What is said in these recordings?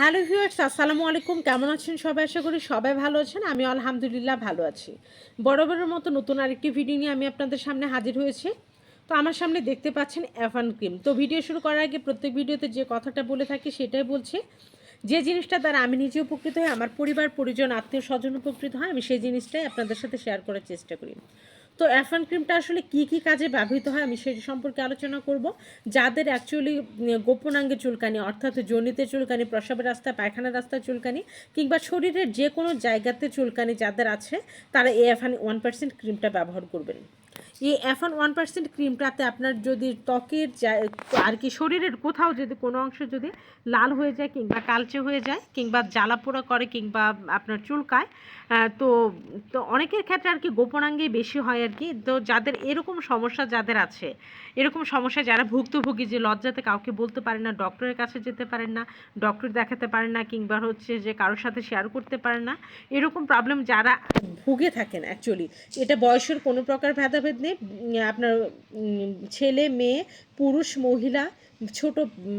Hello viewers, আসসালামু আলাইকুম। কেমন আছেন সবাই? আশা করি সবাই ভালো আছেন। আমি আলহামদুলিল্লাহ ভালো আছি। বরাবরের মতো নতুন আরেকটি ভিডিও নিয়ে আমি আপনাদের সামনে হাজির হয়েছি। তো আমার সামনে দেখতে পাচ্ছেন অ্যাফান ক্রিম তো ভিডিও শুরু করার আগে প্রত্যেক ভিডিওতে যে কথাটা বলে থাকি সেটাই বলছি। যে জিনিসটা দ্বারা আমি নিজে উপকৃত হই, আমার পরিবার, পরিজন আত্মীয় স্বজন উপকৃত হয়, আমি সেই জিনিসটাই আপনাদের সাথে শেয়ার করার চেষ্টা করি। তো অ্যাফান ক্রিমটা আসলে কি কি কাজে ব্যবহৃত হয় আমি সেটি সম্পর্কে আলোচনা করব। যাদের অ্যাকচুয়ালি গোপনাঙ্গে চুলকানি, অর্থাৎ জনিতে চুলকানি, প্রসাবের রাস্তা পায়খানার রাস্তায় চুলকানি, কিংবা শরীরের যে কোনো জায়গাতে চুলকানি যাদের আছে, তারা এই অ্যাফান ওয়ান পার্সেন্ট ক্রিমটা ব্যবহার করবেন। এই অ্যাফান ওয়ান পার্সেন্ট ক্রিমটাতে আপনার যদি ত্বকের আর কি শরীরের কোথাও যদি কোনো অংশ যদি লাল হয়ে যায় কিংবা কালচে হয়ে যায় কিংবা জ্বালা পোড়া করে কিংবা আপনার চুলকায় তো তো অনেকের ক্ষেত্রে আর কি গোপনাঙ্গেই বেশি হয় আর কি। তো যাদের এরকম সমস্যা যাদের আছে, এরকম সমস্যা যারা ভুক্তভোগী যে লজ্জাতে কাউকে বলতে পারে না, ডক্টরের কাছে যেতে পারেন না, ডক্টর দেখাতে পারেন না কিংবা হচ্ছে যে কারোর সাথে শেয়ার করতে পারেন না, এরকম প্রবলেম যারা ভুগে থাকেন অ্যাকচুয়ালি এটা বয়সের কোনো প্রকার ভেদাভেদ নেই। আপনার ছেলে মেয়ে পুরুষ মহিলা ছোট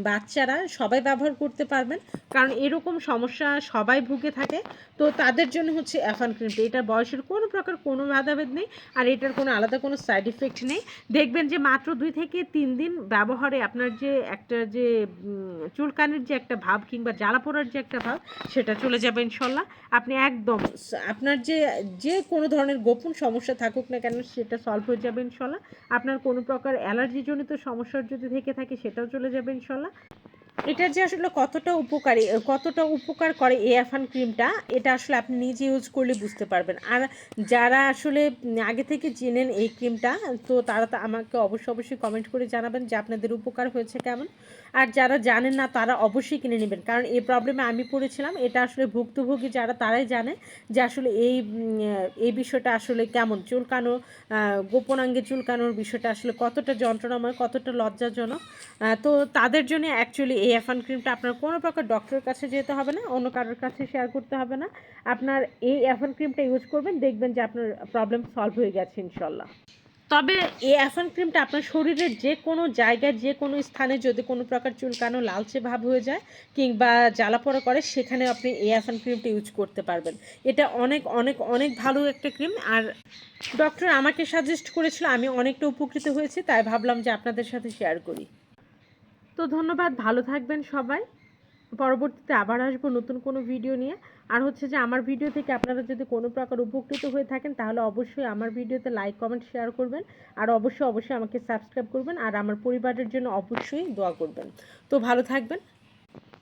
বাচ্চারা সবাই ব্যবহার করতে পারবেন। কারণ এরকম সমস্যা সবাই ভুগে থাকে। তো তাদের জন্য হচ্ছে অ্যাফান ক্রিমটা এটার বয়সের কোনো প্রকার কোনো ভেদাভেদ নেই। আর এটার কোনো আলাদা কোনো সাইড ইফেক্ট নেই। দেখবেন যে মাত্র দুই থেকে তিন দিন ব্যবহারে আপনার যে একটা যে চুলকানির যে একটা ভাব কিংবা জ্বালা পোড়ার যে একটা ভাব, সেটা চলে যাবে ইনশাল্লাহ। আপনি একদম আপনার যে যে কোনো ধরনের গোপন সমস্যা থাকুক না কেন, সেটা সলভ হয়ে যাবে ইনশাল্লাহ। আপনার কোনো প্রকার অ্যালার্জিজনিত সমস্যার যদি থেকে থাকে, সেটাও চলে যাবে ইনশাল্লাহ। এটা যে আসলে কতটা উপকারী কতটা উপকার করে এই অ্যাফান ক্রিমটা, এটা আসলে আপনি নিজে ইউজ করলে বুঝতে পারবেন। আর যারা আসলে আগে থেকে চেনেন এই ক্রিমটা, তো তারা তো আমাকে অবশ্যই অবশ্যই কমেন্ট করে জানাবেন যে আপনাদের উপকার হয়েছে কেমন। আর যারা জানেন না, তারা অবশ্যই কিনে নেবেন। কারণ এই প্রবলেমে আমি পড়েছিলাম, এটা আসলে ভুক্তভোগী যারা, তারাই জানে যে আসলে এই এই বিষয়টা আসলে কেমন। চুলকানো গোপনাঙ্গে চুলকানোর বিষয়টা আসলে কতটা যন্ত্রণাময়, কতটা লজ্জাজনক। তো তাদের জন্য অ্যাকচুয়ালি এই অ্যাফান ক্রিমটা আপনার কোনো প্রকার ডক্টরের কাছে যেতে হবে না, অন্য কারোর কাছে শেয়ার করতে হবে না। আপনার এই অ্যাফান ক্রিমটা ইউজ করবেন, দেখবেন যে আপনার প্রবলেম সলভ হয়ে গেছে ইনশাল্লাহ। তবে এই অ্যাফান ক্রিমটা আপনার শরীরের যে কোনো জায়গায়, যে কোনো স্থানে যদি কোনো প্রকার চুলকানো, লালচে ভাব হয়ে যায় কিংবা জ্বালা পোড়া করে, সেখানে আপনি এই অ্যাফান ক্রিমটা ইউজ করতে পারবেন। এটা অনেক অনেক অনেক ভালো একটা ক্রিম আর ডক্টর আমাকে সাজেস্ট করেছিল, আমি অনেকটা উপকৃত হয়েছি, তাই ভাবলাম যে আপনাদের সাথে শেয়ার করি। তো ধন্যবাদ, ভালো থাকবেন সবাই। পরবর্তীতে আবার আসব নতুন কোনো ভিডিও নিয়ে। আর হচ্ছে যে আমার ভিডিও থেকে আপনারা যদি কোনো প্রকার উপকৃত হয়ে থাকেন, তাহলে অবশ্যই আমার ভিডিওতে লাইক, কমেন্ট, শেয়ার করবেন। আর অবশ্যই অবশ্যই আমাকে সাবস্ক্রাইব করবেন। আর আমার পরিবারের জন্য অবশ্যই দোয়া করবেন। তো ভালো থাকবেন।